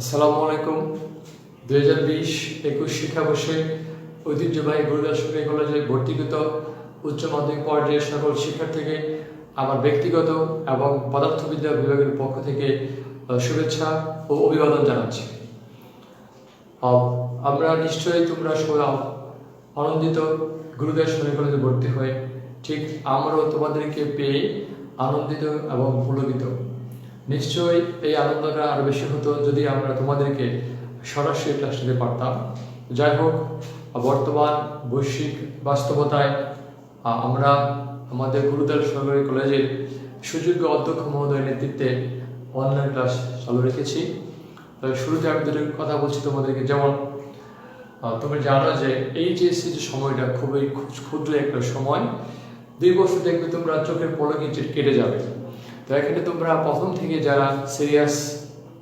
আসসালামু আলাইকুম। দুই হাজার বিশ একুশ শিক্ষাবর্ষে ঐতিহ্যবাহী গুরুদাস কলেজে ভর্তিগত উচ্চ মাধ্যমিক পর্যায়ের সকল শিক্ষার্থীকে আমার ব্যক্তিগত এবং পদার্থবিদ্যা বিভাগের পক্ষ থেকে শুভেচ্ছা ও অভিবাদন জানাচ্ছি। আমরা নিশ্চয়ই তোমরা সবাই আনন্দিত গুরুদাস কলেজে ভর্তি হয়ে, ঠিক আমরাও তোমাদেরকে পেয়ে আনন্দিত এবং পুলকিত নিশ্চয়ই এই আনন্দটা আরও বেশি হতো যদি আমরা তোমাদেরকে সরাসরি ক্লাস নিতে পারতাম। যাই হোক, বর্তমান বৈশ্বিক বাস্তবতায় আমরা আমাদের গুরুদার সরকারি কলেজের সুযোগ্য অধ্যক্ষ মহোদয়ের নেতৃত্বে অনলাইন ক্লাস চালু রেখেছি। তবে শুরুতে আমি দুটো কথা বলছি তোমাদেরকে। যেমন তুমি জানো যে এইচএসসি যে সময়টা খুবই ক্ষুদ্র একটা সময়। দুই বছর দেখবে তোমরা চোখের পলকে কেটে যাবে। তো এখানে তোমরা প্রথম থেকে যারা সিরিয়াস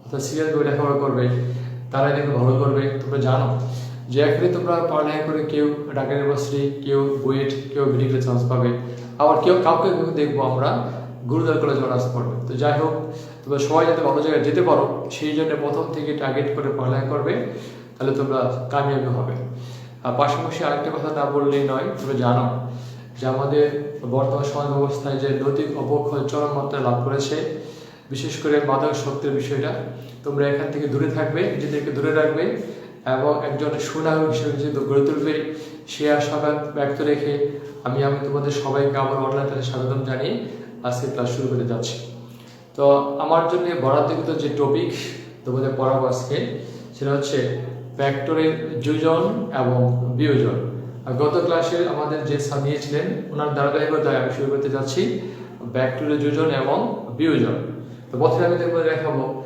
অর্থাৎ সিরিয়াস ভাবে লেখাপড়া করবে, তারাই দেখবে ভালো করবে। তোমরা জানো যে এখানে তোমরা পড়ালেখা করে কেউ ঢাকা ইউনিভার্সিটি কেউ বুয়েট, কেউ মেডিকেল চান্স পাবে। আবার কেউ কাউকে কেউ দেখব আমরা গুরুদার কলেজে অনার্স পড়বে। তো যাই হোক, তোমরা সবাই যাতে ভালো জায়গায় যেতে পারো, সেই জন্য প্রথম থেকে টার্গেট করে পড়ালেখা করবে, তাহলে তোমরা কামিয়াবি হবে। আর পাশাপাশি আরেকটা কথা না বললেই নয়, তোমরা জানো যে আমাদের বর্তমান সমাজ ব্যবস্থায় যে নৈতিক অবক্ষয় চরম মাত্রায় লাভ করেছে, বিশেষ করে মাদক শক্তির বিষয়টা, তোমরা এখান থেকে দূরে থাকবে, নিজেদেরকে দূরে রাখবে এবং একজন সুনাগরিক হিসেবে নিজেদের গড়ে তুলবে। সে আশা ব্যক্ত রেখে আমি আমি তোমাদের সবাইকে আবার অনলাইন ক্লাসে স্বাগতম জানিয়ে আজকে ক্লাস শুরু করতে যাচ্ছি। তো আমার জন্য বরাদ্দকৃত যে টপিক তোমাদের পড়াবো আজকে, সেটা হচ্ছে ভ্যাক্টরের যোজন এবং বিয়োজন। গত ক্লাসে আমাদের যে স্যার নিয়েছিলেন, ওনার ধারাবাহিকতায় আমি শুরু করতে যাচ্ছি। ভ্যাক্টরের যোজন এবং বিয়োজন। তো প্রথমে আমি দেখব দেখাবো,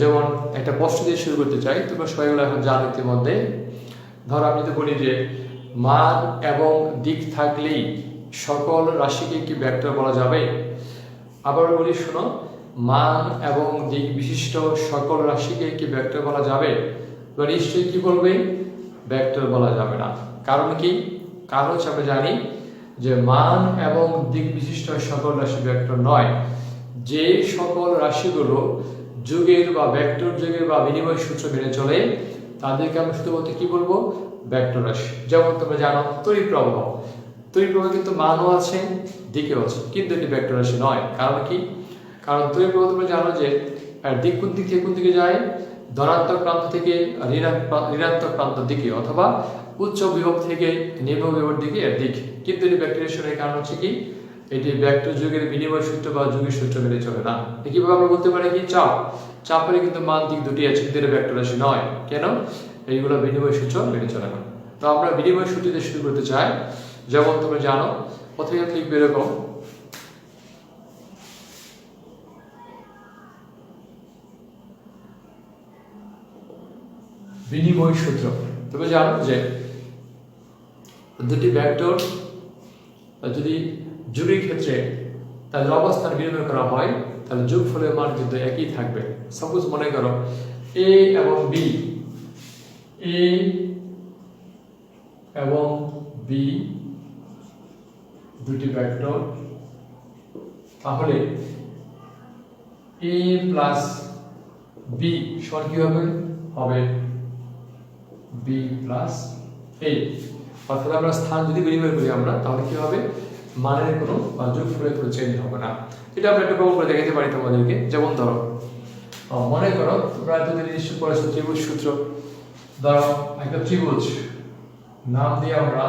যেমন একটা প্রশ্ন দিয়ে শুরু করতে চাই, তোমরা সবাই গুলো এখন জানো ইতিমধ্যে। ধরো আমি যদি বলি যে, মান এবং দিক থাকলেই সকল রাশিকে কি ভেক্টর বলা যাবে? আবার বলি, শোনো, মান এবং দিক বিশিষ্ট সকল রাশিকে কি ভেক্টর বলা যাবে? নিশ্চয়ই কি বলবে? ভেক্টর বলা যাবে না। কারণ কি? কারণ হচ্ছে আমরা জানি যে মান এবং দিক বিশিষ্ট সকল রাশি ভেক্টর নয়। যে সকল রাশিগুলো যুগের বা ভেক্টর যুগের বা বিনিময় সূত্র মেনে চলে, তাদেরকে আমরা শুধুমাত্র কি বলব? ভেক্টর রাশি। যেমন তোমরা জানো, তড়িৎ প্রবাহ। তড়িৎ প্রবাহ কিন্তু মানও আছে, দিকেও আছে, কিন্তু এটি ভেক্টর রাশি নয়। কারণ কি? কারণ তড়িৎ প্রবাহ তোমরা জানো যে দিক কোন দিক থেকে কোন দিকে যায়? ধনাত্মক প্রান্ত থেকে ঋণাত্মক প্রান্ত দিকে, অথবা উচ্চ বিভব থেকে নিম্ন বিভব দিকে এর দিক কিন্তু এটি ভেক্টর রাশির কারণ হচ্ছে কি? এটি ভেক্টর যুগের বিনিময় সূত্র বা যুগের সূত্র মেনে চলে না। কীভাবে আমরা বলতে পারি কি? চাপ। চাপের কিন্তু মান দিক দুটি আছে, কিন্তু এটা রাশি নয়। কেন? এইগুলো বিনিময় সূত্র মেনে চলে না। তো আমরা বিনিময় সূত্র শুরু করতে চাই। যেমন তোমরা জানো, প্রথমে লিখবে এরকম। বিনিময় সূত্র। তুমি জানো যে দুটি ভেক্টর যদি যুগের ক্ষেত্রে তাদের অবস্থান বিনিময় করা হয়, তাহলে যোগফলের মান কিন্তু একই থাকবে। সাপোজ মনে করো এ এবং বি এ এবং বি দুটি ভেক্টর তাহলে এ প্লাস বি সমান কি হবে? হবে বি প্লাস এ অর্থাৎ আমরা স্থান যদি বিনিময় করি আমরা, তাহলে কি হবে? মানের কোনো বা যোগফলের কোনো চেঞ্জ হবে না। এটা আমরা একটু প্রমাণ করে দেখাতে পারি তোমাদেরকে। যেমন ধরো মনে করো তোমরা যদি নিশ্চয় পড়েছো, ত্রিভুজ সূত্র। ধরো, একটা ত্রিভুজ। নাম দিয়ে আমরা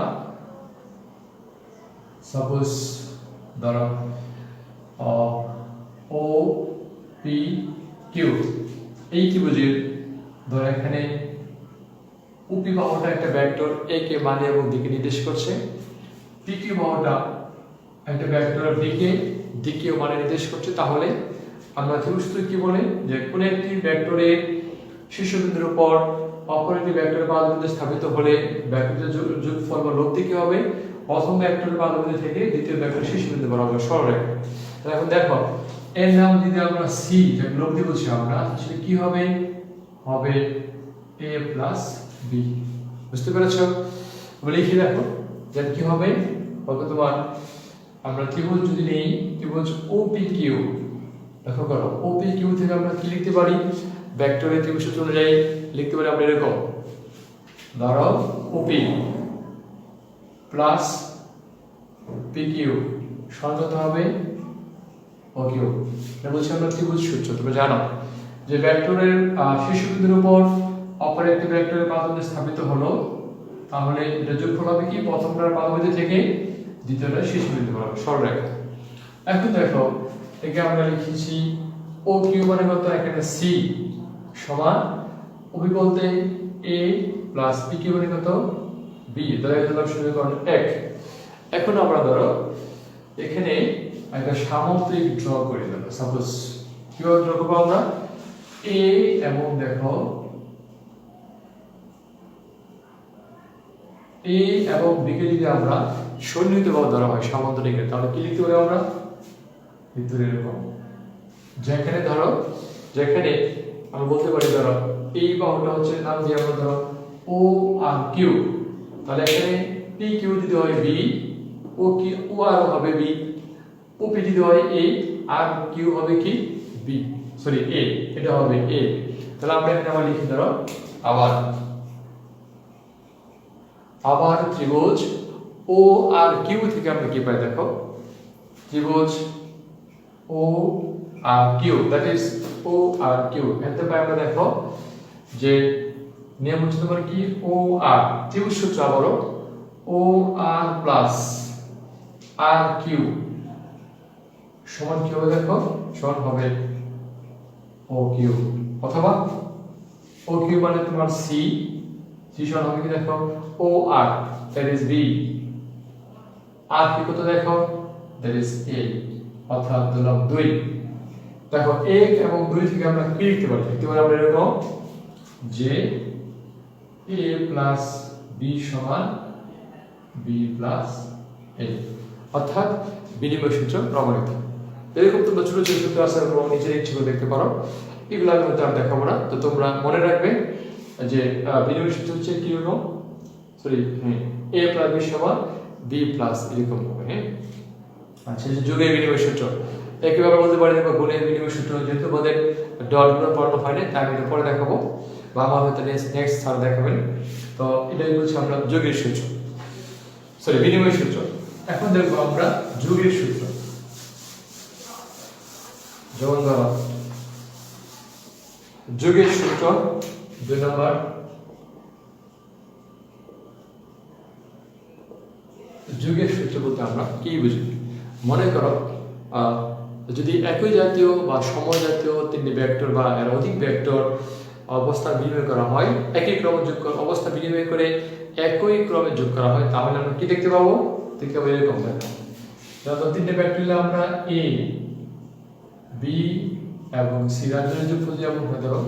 সাপোজ ধরো ও পি কিউ এই ত্রিভুজের, ধরো এখানে উপি বাহুটা একটা ভেক্টর এ কে মানে এবং দিকে নির্দেশ করছে। পিকি বাহুটা একটা ভেক্টর দিকে দিকেও মানে নির্দেশ করছে। তাহলে আমরা ত্রিভুজসূত্র কি বলে? যে কোন একটি ভেক্টরের শীর্ষবিন্দুর উপর অপর একটি ভেক্টরের পাদবিন্দু স্থাপিত হলে ভেক্টরের যোগফল বা লব্ধি কি হবে। প্রথম ভেক্টরের পাদবিন্দু থেকে দ্বিতীয় ভেক্টরের শীর্ষবিন্দু বরাবর সরলরেখা তাহলে এখন দেখো, এর নাম যদি আমরা সি যে লব্ধি বলছি আমরা সেটা কি হবে? হবে এ প্লাস বি। বুঝতে পেরেছ? লিখে দেখো যে কি হবে? হবে তোমার, আমরা ত্রিভুজ যদি নেই, ত্রিভুজ ও পি কিউ দেখো করো ও পি কিউ থেকে আমরা কি লিখতে পারি? ভেক্টরের ত্রিভুজ অনুযায়ী লিখতে পারি আমরা এরকম। ধরো ওপি প্লাস পি কিউ সমান হবে ও কিউ এটা বলছি আমরা ত্রিভুজ সূত্র, তোমরা জানো যে ভেক্টরের শীর্ষবিন্দুর উপর অপর একটি ভেক্টরের পাদবিন্দু স্থাপিত হলো, তাহলে এটা যোগফল হবে কি? প্রথমটার পাদবিন্দু থেকে দ্বিতীয়টার শীর্ষবিন্দু হবে, সরলরেখা। এখন দেখো, একে আমরা লিখেছি ও কিউ মানে কত? এখানে সি সমান ওবি বলতে এ প্লাস পি কিউ মানে কত? বি তাহলে দিলাম সমীকরণ এক। এখন আমরা ধরো, এখানে একটা সামুদ্রিক ড্র করে দেবো সাপোজ কীভাবে ড্র করব আমরা? এ এবং দেখো এ এবং বি কে যদি আমরা সন্নিহিত ভাবে ধরা হয় সামুদ্রিকের তাহলে কি লিখতে পারি আমরা? লিখতে পারি এরকম। যেখানে ধরো, যেখানে আমরা বলতে পারি ধরো এই বাহুটা হচ্ছে নাম দিয়ে আমরা ধরো ও আর কিউ তাহলে এখানে পি কিউ যদি হয় বি ও কি ও আর হবে বি ও পি যদি হয় এ আর কিউ হবে কি বি সরি এ এটা হবে এ তাহলে আমরা এখানে আবার লিখি ধরো, আবার আবার ত্রিভুজ, ও আর কিউ থেকে আমরা কি পাই দেখো? ত্রিভুজ, O R Q that is O R Q. এতে পাই আমরা দেখো যে নিয়ম হচ্ছে তোমার কি? ও আর। ত্রিভুজ সূত্র আবারও, ও আর প্লাস আর কিউ সমান কি হবে দেখো? সমান হবে ও কিউ। অথবা ও কিউ মানে তোমার সি সি সমান হবে কি দেখো? O R that is B R কি কত দেখো? দ্যাট ইজ এ অর্থাৎ দুই। দেখো এবং দুই থেকে আমরা কি লিখতে পারি? লিখতে পারি আমরা এরকম যে এ প্লাস বি সমান বি প্লাস এ অর্থাৎ বিনিময় সূত্র প্রমাণিত। এরকম তোমরা ছোট ছোট সূত্র আছে এবং ইচ্ছে দেখতে পারো। এগুলো আমি হয়তো আর দেখাবো না। তো তোমরা মনে রাখবে যে বিনিময় হচ্ছে কি রকম সরি এ প্লাস বি সমান বি প্লাস এরকম হবে হ্যাঁ? আচ্ছা যুগের বিনিময় সূত্র। একইভাবে বলতে পারি, দেখো, গুণের বিনিময় সূত্র যেহেতু আমাদের ডটগুলো পড়ানো হয়নি তাই আমি পরে দেখাবো। বা আমার হয়তো নেক্সট স্যার দেখাবেন। তো এটাই হচ্ছে আমরা যুগের সূত্র। সরি বিনিময় সূত্র। এখন দেখব আমরা যুগের সূত্র। যেমন ধরো, যুগের সূত্র দুই নম্বর। যুগের সূত্র বলতে আমরা কি বুঝি? মনে করো যদি একই জাতীয় বা সময় জাতীয় তিনটি ভেক্টর বা এর অধিক ভেক্টর অবস্থা বিনিময় করা হয়, একই ক্রমে যোগ অবস্থা বিনিময় করে একই ক্রমে যোগ করা হয়, তাহলে আমরা কি দেখতে পাবো? দেখতে পাবো এরকম দেখো তিনটে নিলে আমরা এ বি এবং সি রাজ্যের যোগ যদি হয়ে, ধরো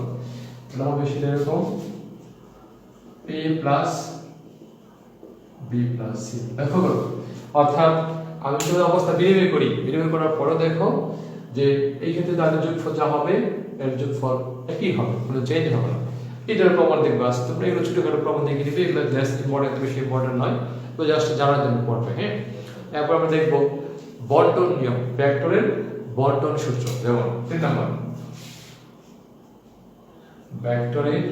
তাহলে হবে সেটা এরকম A plus B plus C দেখো গো, অর্থাৎ আমি যদি অবস্থা বিনিময় করি। বিনিময় করার পরে দেখো যে এই ক্ষেত্রে তাদের যোগফল যা হবে এর যোগফল একই হবে কোনো চেঞ্জ হবে না। এটার প্রমাণ দেখবে আজ। তোমরা এগুলো ছোটখাটো প্রমাণ দেখে নিবে এগুলো জাস্ট ইম্পর্টেন্ট বেশি ইম্পর্টেন্ট নয়। তো জাস্ট জানার জন্য পড়বে হ্যাঁ? এরপর আমরা দেখব বন্টন নিয়ম। ভেক্টরের বন্টন সূত্র যেমন তিন নম্বর। ভেক্টরের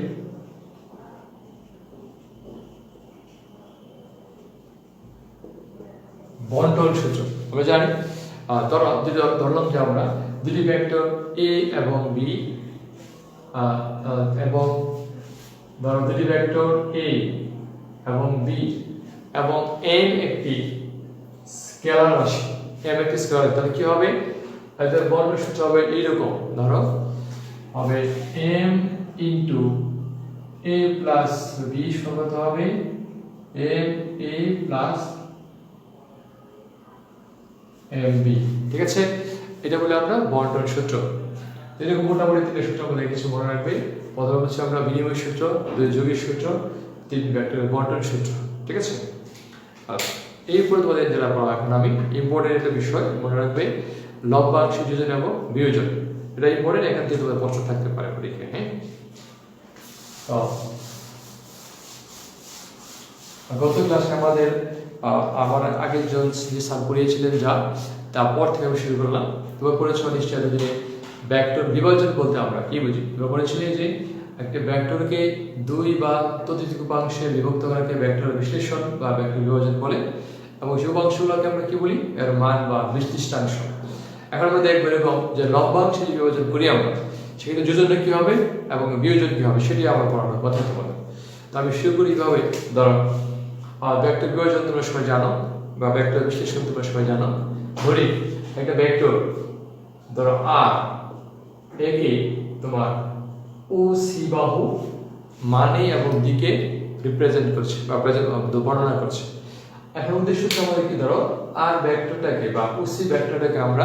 বন্টন সূত্র আমরা জানি আহ, ধরো ধরলাম যে আমরা দুটি ভেক্টর এ এবং বি এবং ধরো দুটি ভেক্টর এ এবং বি এবং এন একটি স্কেলার রাশি। এম একটি স্কেলার তাহলে কি হবে? এদের বর্ণ সূত্র হবে এইরকম ধরো হবে M into A plus B সমান হবে? এম এ প্লাস এম ঠিক আছে? এটা বলে আমরা বন্টন সূত্র। এরকম মোটামুটি তিনটে সূত্র আমাদের কিছু মনে রাখবে। প্রথম হচ্ছে আমরা বিনিময় সূত্র, দুই যোগের সূত্র, তিন ভেক্টরের বন্টন সূত্র। ঠিক আছে? আর এই পরে তোমাদের যেটা পড়া এখন আমি। ইম্পর্টেন্ট একটা বিষয় মনে রাখবে। লব্যাংশ যোজন এবং বিয়োজন। এটা ইম্পর্টেন্ট এখান থেকে তোমাদের প্রশ্ন থাকতে পারে পরীক্ষায় হ্যাঁ? গত ক্লাসে আমাদের আমার আগের জন যে স্যার পড়িয়েছিলেন যা, তারপর থেকে আমি শুরু করলাম। তোমরা পড়েছো নিশ্চয়ই এতদিনে ভেক্টর বিভাজন বলতে আমরা, কি বুঝি? আমরা বলেছিলি যে, একটা ভেক্টরকে দুই বা ততোধিক উপাংশে বিভক্ত করাকে ভেক্টর বিশ্লেষণ বা ভেক্টর বিভাজন বলে, এবং সেই উপাংশগুলোকে আমরা কি বলি? এর মান বা বিশ্লিষ্টাংশ এখন আমরা দেখব এরকম যে যে বিভাজন করি আমরা সেক্ষেত্রে যোজনে কি হবে এবং বিয়োজন কি হবে সেটি আমার পড়ানোর কথা বলে। তো আমি শুরু করি কীভাবে ধরো ভেক্টর বিভাজন তোমরা সবাই জানো বা ভেক্টর বিশ্লেষণ তোমরা সবাই জানো। ধরি, একটা ভেক্টর ধরো আর একে তোমার ও সি বাহু মানে এবং দিকে রিপ্রেজেন্ট করছে বা প্রেজেন্ট বর্ণনা করছে। এখন উদ্দেশ্য হচ্ছে আমাদের কি ধরো আর ভেক্টরটাকে বা ও সি ভেক্টরটাকে আমরা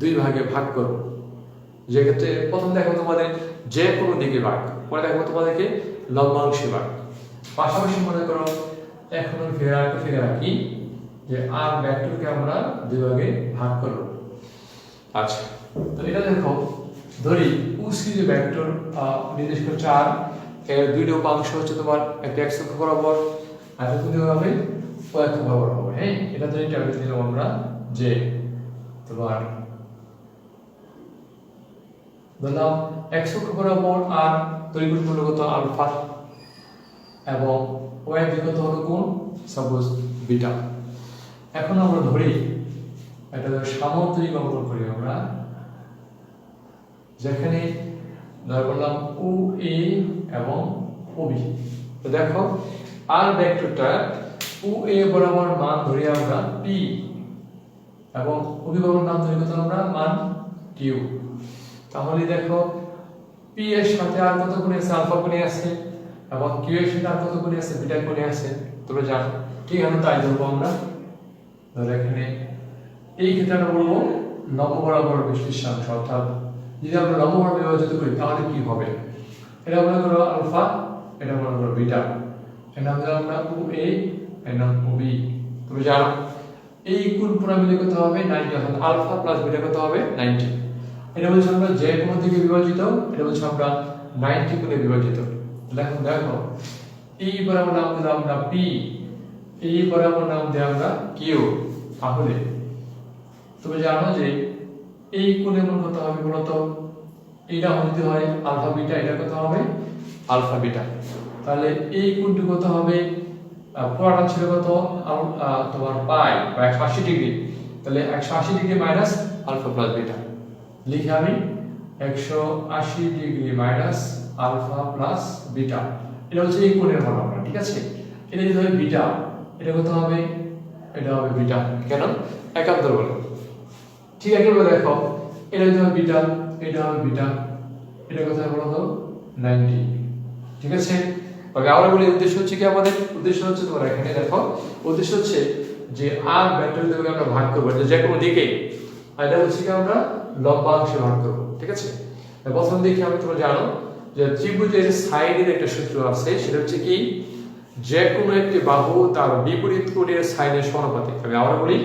দুই ভাগে ভাগ করব। যেক্ষেত্রে প্রথম দেখো তোমাদের যে কোনো দিকে ভাগ পরে দেখো তোমাদেরকে লম্বাংশে ভাগ পাশাপাশি মনে করো, এখন ফিরে রাখি ফিরে রাখি যে আর ভেক্টরকে আমরা দুই ভাগে করব। আচ্ছা তো এটা দেখো, ধরি উসি যে ভেক্টর নির্দেশ করছে আর, এর দুইটা উপাংশ হচ্ছে তোমার একটা এক্স অক্ষ বরাবর, আর কোন হবে অক্ষ বরাবর। হবে হ্যাঁ এটা ধরে ট্যাবলেট দিলাম আমরা যে তোমার ধরলাম অক্ষ বরাবর আর তৈরি মূলগত আলফা এবং এর দিকে হলো কোন? Suppose beta. এখন আমরা ধরি, এটা সামান্তরিক অঙ্কন করি আমরা, যেখানে ধর বললাম ও, এ এবং ও, বি। তো দেখো, আর ভেক্টরটা ও, এ বরাবর মান ধরি আমরা পি এবং বরাবর মান ধরি কত আমরা? মান কিউ তাহলে দেখো পি এর সাথে আর কত গুণে আছে? আলফা গুণে আছে এবং কিউ এর সাথে আর কত গুণে আছে? বিটা গুণে আছে। তোমরা জানো। ঠিক আছে, তাই ধরবো আমরা। ধর এখানে এই ক্ষেত্রে আমরা বলব লম্ব বরাবর বিশ্লেষাংশ অর্থাৎ যদি আমরা লম্ব বরাবর বিভাজিত করি, তাহলে কি হবে? এটা মনে করো আলফা, এটা মনে করো বিটা। এর নাম আমরা ও এ নাম ও বি তুমি জানো? এই পুরা মিলে কত হবে? 90 অর্থাৎ আলফা প্লাস বিটা কত হবে? 90 এটা বলছি আমরা যে কোনো দিকে বিভাজিত, এটা বলছি আমরা 90 গুণে বিভাজিত। দেখো দেখো। এই বরাবর নাম দিলাম আমরা পি এই বরাবর নাম দিই আমরা কিউ তাহলে তুমি জানো যে এই কোণের মান কত হবে বলতো এইটা হতে হয় আলফা বিটা, এটা কত হবে? Alpha beta. তাহলে এই কোণটি কত হবে? পুরাটা ছিল কত? তোমার পাই, বা একশো আশি ডিগ্রি। তাহলে একশো আশি degree minus alpha plus beta. লিখে আমি একশো আশি degree minus alpha plus beta. এটা হচ্ছে এই কোণের মান আমরা ঠিক আছে? এটা যদি হয় বিটা, এটা কত হবে? এটা হবে বিটা। কেন? একান্তর বলে। ঠিক আছে, এবার দেখো, এটা যদি হবে বিটা, এটা হবে বিটা। এটা কোথায় বলো তো? 90 ঠিক আছে? তবে আমরা বলি, উদ্দেশ্য হচ্ছে কি আমাদের? উদ্দেশ্য হচ্ছে তোমরা এখানে দেখো, উদ্দেশ্য হচ্ছে যে আর থেকে আমরা ভাগ করব যে কোনো দিকে এটা হচ্ছে কি আমরা লম্বাংশে ভাগ করব, ঠিক আছে? প্রথম দেখি আমি তোমরা জানো যে ত্রিভুজের সাইডের একটা সূত্র আছে, সেটা হচ্ছে কি? যে কোনো একটি বাহু তার বিপরীত কোণের সাইনের সমানুপাতিক। আমি আবার বলি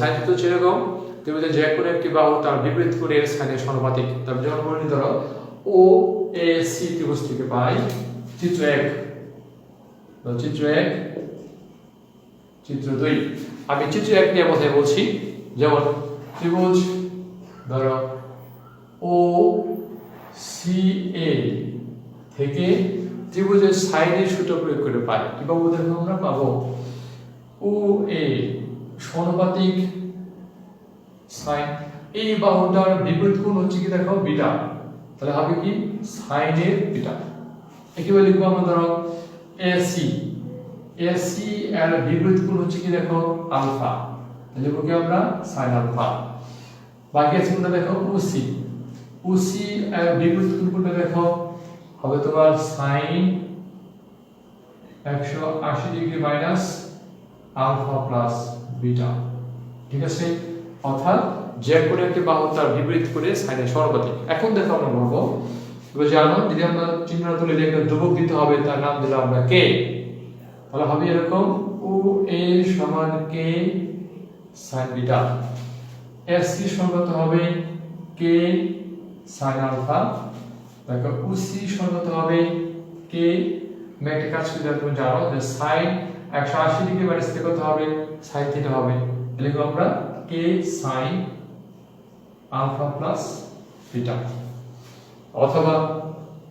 সাইন সূত্র এরকম, ত্রিভুজের যে কোনো একটি বাহু তার বিপরীত কোণের সাইনের সমানুপাতিক। তবে যখন বলি ধরো ও এ সি ত্রিভুজ থেকে পাই চিত্র এক। চিত্র এক, চিত্র দুই। আমি চিত্র এক নিয়ে কথায় বলছি, যেমন ত্রিভুজ ধরো ও, সি, এ থেকে ত্রিভুজের সাইডের সূত্র প্রয়োগ করে পাই। কি পাবো দেখো আমরা? পাবো ও, এ সমানুপাতিক সাইন। এই বাহুটার বিপরীত কোণ হচ্ছে কি দেখো? বিটা। তাহলে হবে কি? সাইনের বিটা। একেবারে লিখব আমরা, ধরো, এসি। এসি এর বিপরীত কোণ হচ্ছে কি দেখো? আলফা। লিখব কি আমরা? Sine alpha. বাকি আছে কোনটা দেখো? ওসি এর বিপরীত কোনটা দেখো? হবে তোমার সাইন একশো আশি degree minus alpha plus beta ঠিক আছে? অর্থাৎ যে কোনো একটি বাহু তার বিপরীত করে সাইনের সমানুপাতিক এখন দেখো আমরা বলব, এবার জানো, যদি আমরা চিহ্ন তুলে দিয়ে একটা ধ্রুবক দিতে হবে, তার নাম দিলাম আমরা কে তাহলে হবে এরকম ও এ সমান K sine beta S C সঙ্গত হবে কে সাইন আলফা দেখো ও সি সঙ্গত হবে কে আমি একটা কাজ করে তুমি জানো যে সাইন একশো আশি ডিগ্রি মাইনাস থেকে কত হবে? সাইন থিটা হবে। লিখব আমরা K sine alpha plus beta অথবা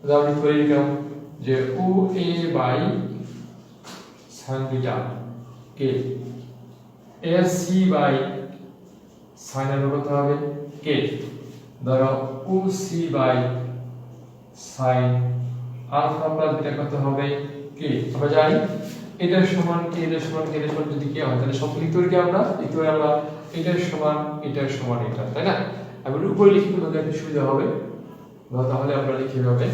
উদাহরণ করে নিলাম যে O A by sine beta K এর সি বাই সাইন কত হবে। কে? ধরো O C, by, sine, alpha plus beta কত হবে? কে? আমরা জানি। এটার সমান কে এটার সমান কে এটার সমান যদি কে হয়, তাহলে সব লিখতে কি আমরা? পারি আমরা। এটার সমান এটার সমান, এটা, তাই না? আমি উপরে লিখে তোমাদের একটা সুবিধা হবে? তাহলে আমরা লিখে হবে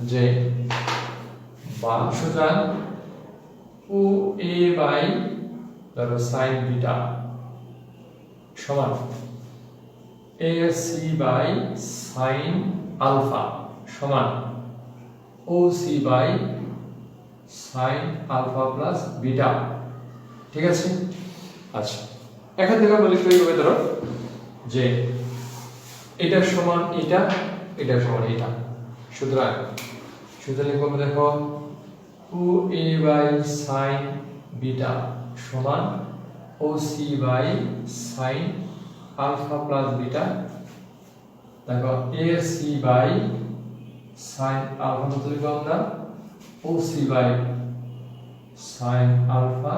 যে, বা, সুতরাং ও এ, বাই ধরো সাইন বিটা সমান A C by sine alpha সমান O C by sine alpha plus beta ঠিক আছে? আচ্ছা এখান থেকে আমরা লিখতে হবে ধরো? যে এটার সমান এটা এটার সমান এটা। সুতরাং সুতরাং দেখো O A by sine beta সমান O C by sine alpha plus beta দেখো A C by sine alpha কত আমরা? O C by sine alpha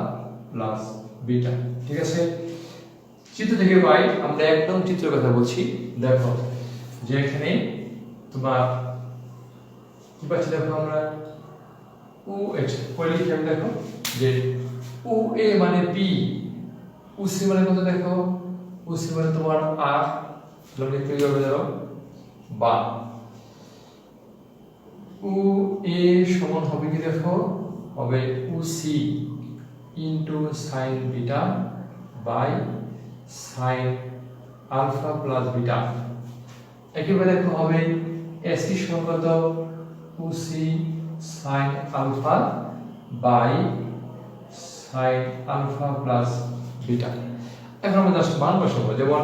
plus beta ঠিক আছে? চিত্র থেকে পাই, আমরা একদম চিত্রের কথা বলছি। দেখো, যে এখানে তোমার কি পাচ্ছি দেখো আমরা? ও এইচ লিখি দেখো? যে উ এ মানে পি। উ সি মানে কত দেখো? উ সি মানে তোমার আর। তাহলে লিখতে হবে ধরো বা। উ এ সমান হবে কি দেখো? হবে O C into sine beta by sine alpha plus beta. একেবারে দেখো হবে এসি সমান কত? O sine alpha by sine alpha plus beta এখন আমরা জাস্ট মান বসাবো, যেমন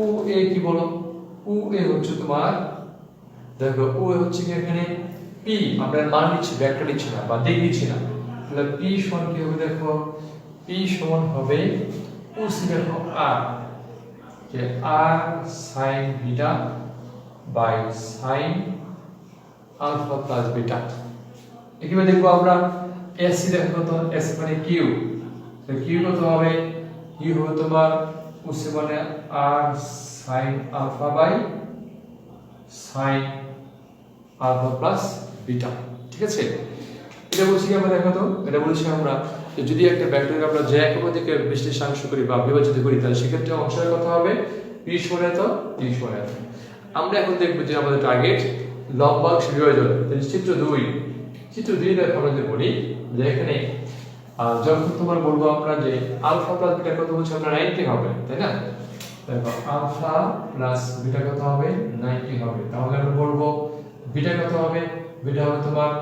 উ এ কি বলো? উ এ হচ্ছে তোমার, দেখো এ হচ্ছে কি এখানে? পি আমরা মান নিচ্ছি ভেক্টর নিচ্ছি না, বা দিক নিচ্ছি না। তাহলে পি সমান কি হবে দেখো? পি সমান হবে উ সি দেখো আর যে R sine beta by sine alpha plus beta এখানে দেখব আমরা। এসি দেখো কত এসি মানে কিউ। তো কিউ কত হবে, কিউ হবে তোমার উসি মানে R sine alpha by sine alpha plus beta, ঠিক আছে? এটা বলছি আমরা দেখো তো, এটা বলছি আমরা যে যদি একটা ব্যাকটেরিয়া আমরা যে একক থেকে বিশ্লেষাংশ করি বা বিভাজিত করি, তাহলে সেক্ষেত্রে অংশের কথা হবে পি পি সমান এত আমরা এখন দেখব যে আমাদের টার্গেট লম্বাংশ বিভাজন চিত্র দুই। চিত্র দুই আমরা যদি বলি যে যখন তোমার বলব আমরা যে আলফা প্লাস বিটা কত বলছি, আমরা 90 হবে, তাই না? দেখো, আলফা প্লাস বিটা কত হবে? 90 হবে। তাহলে আমরা বলব বিটা কত হবে? বিটা হবে তোমার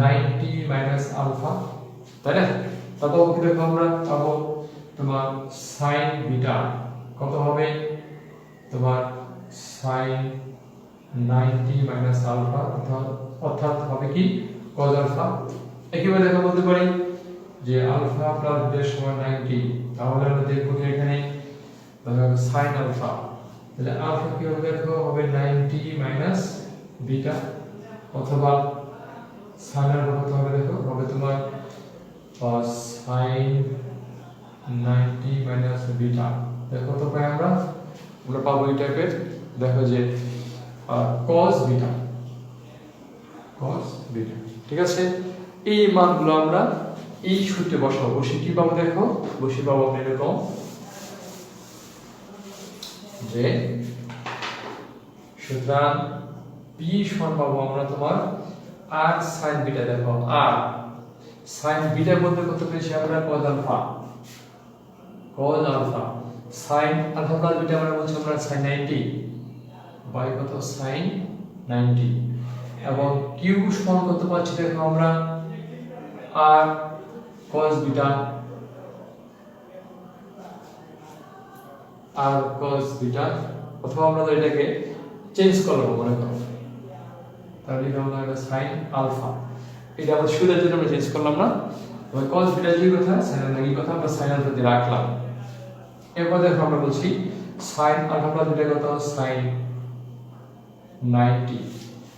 90 মাইনাস আলফা তাই না? তারপর কি দেখো আমরা? পাবো তোমার সাইন বিটা কত হবে? তোমার সাইন 90 মাইনাস আলফা অর্থাৎ হবে কি? Cos alpha? একেবারে দেখো বলতে পারি যে আলফা প্লাস বিটা সমান 90 তাহলে আমরা দেখব কি এখানে? Sine alpha. তাহলে আলফা কি হবে দেখো? হবে 90 মাইনাস বিটা। অথবা সাইন আলফা কত হবে দেখো? হবে তোমার সাইন 90 মাইনাস বিটা। দেখো কত পাই আমরা? আমরা পাবো এই টাইপের। দেখো যে cos বিটা। cos beta. ঠিক আছে? এই মানগুলো আমরা এই সূত্রে বসাবো। বসে কি পাবো দেখো? বসে পাবো আমরা এরকম। যে সুতরাং পি সমান পাবো আমরা তোমার আর সাইন বিটা দেখো আর সাইন বিটা বলতে কত পেয়েছি আমরা? cos alpha cos alpha sine alpha plus beta আমরা বলছি আমরা সাইন 90 বাই কত? সাইন 90 এবং কিউ সমান কত পাচ্ছি দেখো আমরা। R cos beta. R cos beta. অথবা আমরা এটাকে চেঞ্জ করব মনে করো। তাহলে আমরা একটা সাইন আলফা এটা আমরা সুদের জন্য আমরা চেঞ্জ করলাম না। তবে cos বিটা যে কথা? আলফা কি কথা? আমরা সাইন আলফা দিয়ে রাখলাম। এরপর দেখো আমরা বলছি সাইন আলফা প্লাস বিটা কত? সাইন 90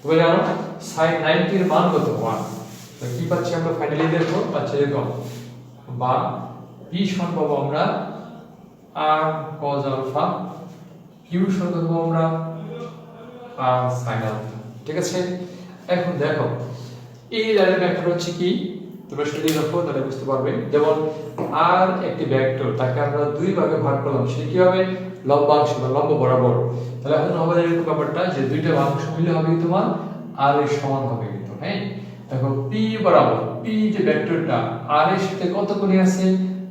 তুমি জানো সাইন 90 এর মান কত? 1 তো কি পাচ্ছি আমরা? ফাইনালি দেখো, পাচ্ছি এরকম। বা পি সমান পাবো আমরা আর cos আলফা কিউ সমান পাবো আমরা? আর সাইন আলফা ঠিক আছে? এখন দেখো, এই লাইনের ভেক্টর হচ্ছে কি? তোমরা সেটি দেখো, তাহলে বুঝতে পারবে। যেমন আর একটি ভেক্টর তাকে আমরা দুই ভাগে ভাগ করলাম। সেটা কি হবে? লম্বাংশ বা লম্ব বরাবর। তাহলে এখন হবে এরকম ব্যাপারটা যে দুইটা অংশ মিলে হবে তোমার? আর এর সমান হবে কিন্তু হ্যাঁ? দেখো পি বরাবর পি যে ভেক্টরটা আর এর সাথে কত কোণে আছে?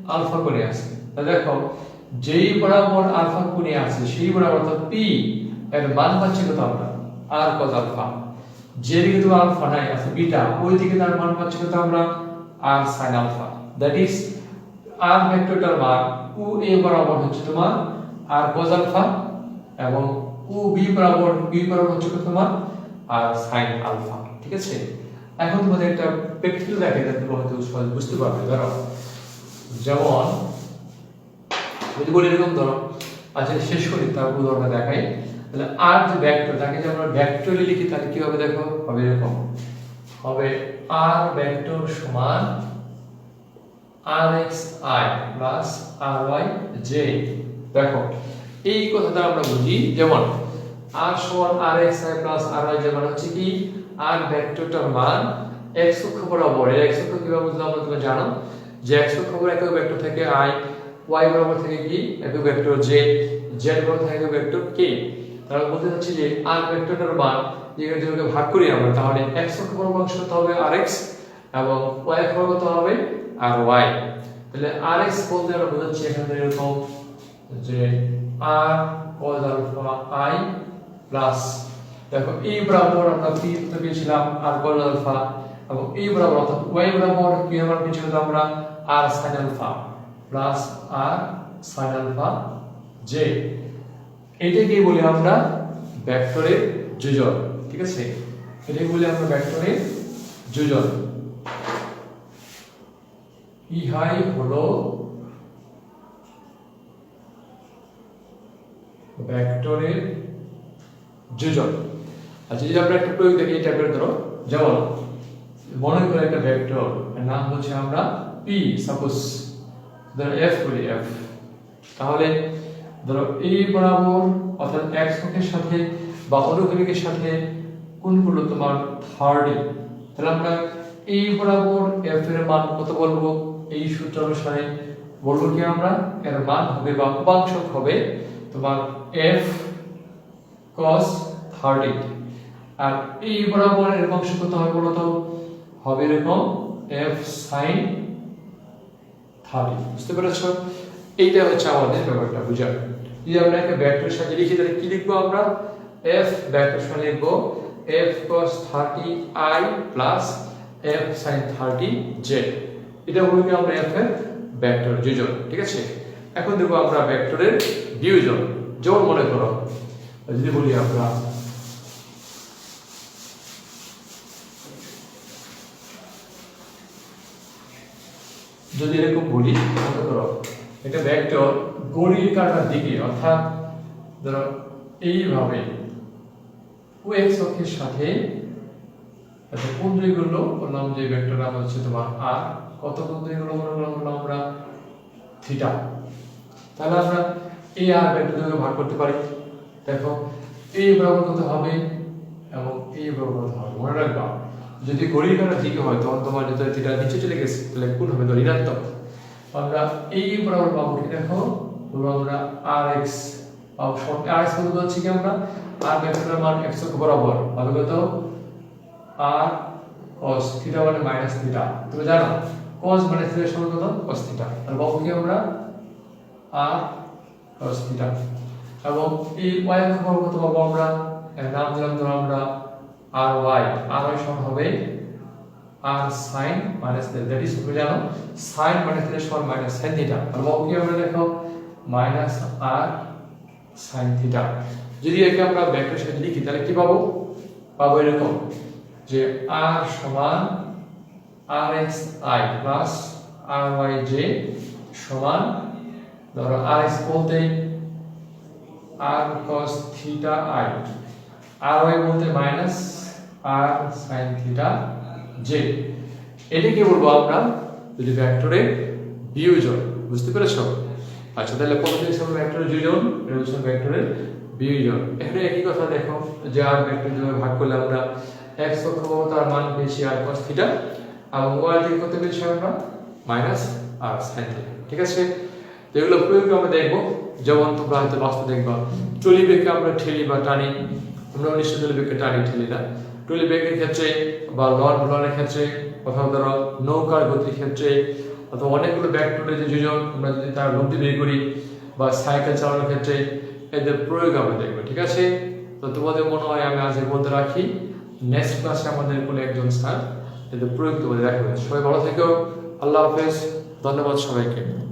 আলফা কোণে আছে। তাহলে দেখো, যেই বরাবর আলফা কোণে আছে, সেই বরাবর অর্থাৎ পি এর মান পাচ্ছি কত আমরা? আর কত আলফা। যেদিকে তোমার আলফা নাই আছে বিটা ওই দিকে তার মান পাচ্ছি কত আমরা? R sine alpha. That is R ভেক্টরটার মান উ এ বরাবর হচ্ছে তোমার আর cos আলফা এবং উ বি বরাবর বি বরাবর হচ্ছে কত তোমার আর সাইন আলফা, ঠিক আছে? এখন তোমাদের একটা প্র্যাকটিক্যাল দেখে তোমরা হয়তো সহজ বুঝতে পারবে, ধরো। যেমন, যদি বলি এরকম, ধরো আচ্ছা শেষ করি তার উদাহরণটা দেখাই। তাহলে আর যে ভেক্টর তাকে যদি আমরা ভেক্টরে লিখি, তাহলে কি হবে দেখো? হবে এরকম। হবে আর ভেক্টর সমান R X I plus R Y J দেখো, এই কথাটা আমরা বুঝি, যেমন আর সমান R X I plus R Y J মানে হচ্ছে কি? আর ভেক্টরটার মান এক্স অক্ষ বরাবর এক্স অক্ষ কীভাবে বুঝলাম আমরা তুমি জানো? যে এক্স অক্ষ বরাবর একক ভেক্টর থেকে আই ওয়াই বরাবর থেকে কি? একক ভেক্টর জে জেড বরাবর থেকে একক ভেক্টর কে তাহলে বলতে চাচ্ছি যে আর ভেক্টরটার মান যেখানে যেগুলোকে ভাগ করি আমরা, তাহলে x অক্ষ বরাবর অংশ হতে হবে? rx এবং y অক্ষ বরাবর হবে? আর y তাহলে rx বলতে আমরা বোঝাচ্ছি এখানে এরকম যে R cos alpha i plus দেখো এই বরাবর আমরা p তো পেয়েছিলাম আর cos আলফা এবং এই বরাবর অর্থাৎ y বরাবর কি আমরা পেয়েছিলাম আমরা? r sin alpha plus R sin alpha j এটাকে বলি আমরা ভেক্টরের যোজন, ঠিক আছে? এটাকে বলি আমরা ভেক্টরের যোজন। ইহাই হলো ভেক্টরের যোজন। আচ্ছা যদি আমরা একটা প্রয়োগ দেখি, এই টাইপের ধরো, যেমন মনে করে একটা ভেক্টর নাম হচ্ছে আমরা পি সাপোজ ধরো এফ বলি এফ তাহলে ধরো এই বরাবর, অর্থাৎ এক অক্ষের সাথে বা অনুভূমিকের সাথে কোনগুলো তোমার থার্ডে তাহলে আমরা এই বরাবর এফ এর মান কত বলব? এই সূত্র অনুসারে বলব কি আমরা? এর মান হবে বা উপাংশক হবে তোমার এফ cos 30 আর এই বরাবর এর অংশ কত হবে বলো তো? হবে এরকম এফ সাইন থার্টি বুঝতে পেরেছ? এইটা হচ্ছে আমাদের ব্যাপারটা বুঝার যদি আমরা একটা ভেক্টর সাথে লিখি, তাহলে কি লিখব আমরা? এফ ভেক্টর সাথে লিখব f cos 30 i plus f sin 30 j এটা হলো কি আমরা এফ এর ভেক্টর যোজন ঠিক আছে? এখন দেখব আমরা ভেক্টরের বিয়োজন যেমন মনে করো, যদি বলি আমরা যদি এরকম বলি, মনে করো একটা ভেক্টর ঘড়ির কাঁটার দিকে, অর্থাৎ ধরো এইভাবে ও এক্স অক্ষের সাথে আচ্ছা কোন দুইগুলো বললাম যে ভেক্টর নাম হচ্ছে তোমার আর কত কোন দুইগুলো মনে করলাম আমরা থিটা তাহলে আমরা এই আর ভেক্টর দুটোকে ভাগ করতে পারি। দেখো এই বরাবর কত হবে এবং এই বরাবর কত হবে? মনে রাখবা, যদি ঘড়ির কাঁটার দিকে হয়, তখন তোমার যদি থিটা নিচে চলে গেছে, তাহলে কোন হবে তো ঋণাত্মক আমরা এই বরাবর পাবো কি? দেখো বলব আমরা আর এক্স পাবো। আর এক্স কত হচ্ছে কি আমরা? আর ভেক্টরের মান এক্স অক্ষ বরাবর। পাবে কত আর cos থিটা মানে মাইনাস থিটা তুমি জানো, cos মানে থিটা সমান কত? cos থিটা আর পাবো কি আমরা? আর cos থিটা এবং এই y অক্ষ বরাবর কত পাবো আমরা নাম দিলাম ধরো আমরা আর y আর y সমান হবে R sin minus theta that is তুমি জানো, sin মানে থিটা সমান মাইনাস sin থিটা আর কি আমরা দেখো? মাইনাস আর sin থিটা যদি একে আমরা ভেক্টর সাথে লিখি, তাহলে কি পাবো? পাবো এরকম যে r সমান x i plus r y j সমান ধরো আর এক্স বলতে R cos theta I R Y বলতে minus R sine theta J এটাকে বলব আমরা? যদি ভেক্টরের বিয়োজন, বুঝতে পেরেছ? আচ্ছা তাহলে প্রথমে হিসাবে ভেক্টরের যোজন এটা হচ্ছে ভেক্টরের বিয়োজন। এখানে একই কথা দেখো, যে আর ভেক্টর যেভাবে ভাগ করলে আমরা এক্স অক্ষ পাবো তার মান পেয়েছি আর কস থিটা এবং ওয়াই দিকে কত পেয়েছি আমরা মাইনাস আর সাইন থিটা ঠিক আছে? তো এগুলো প্রয়োগ আমরা দেখব। যেমন তোমরা হয়তো বাস্তব দেখবা। টলি বেগকে আমরা ঠেলি বা টানি। আমরা নিশ্চয় টলি বেগকে টানি, ঠেলি না। টলি বেগের ক্ষেত্রে বা লন ভ্রমণের ক্ষেত্রে, অথবা ধরো নৌকার গতির ক্ষেত্রে, অথবা অনেকগুলো ব্যাকটোরে যে যোজন আমরা যদি তার গতি বের করি, বা সাইকেল চালানোর ক্ষেত্রে এদের প্রয়োগ আমরা দেখব, ঠিক আছে? তো তোমাদের মনে হয় আমি আজ এর মধ্যে রাখি। নেক্সট ক্লাসে আমাদের কোনো একজন স্যার এদের প্রয়োগ তোমাদের দেখাবে। সবাই ভালো থেকো। আল্লাহ হাফেজ। ধন্যবাদ সবাইকে।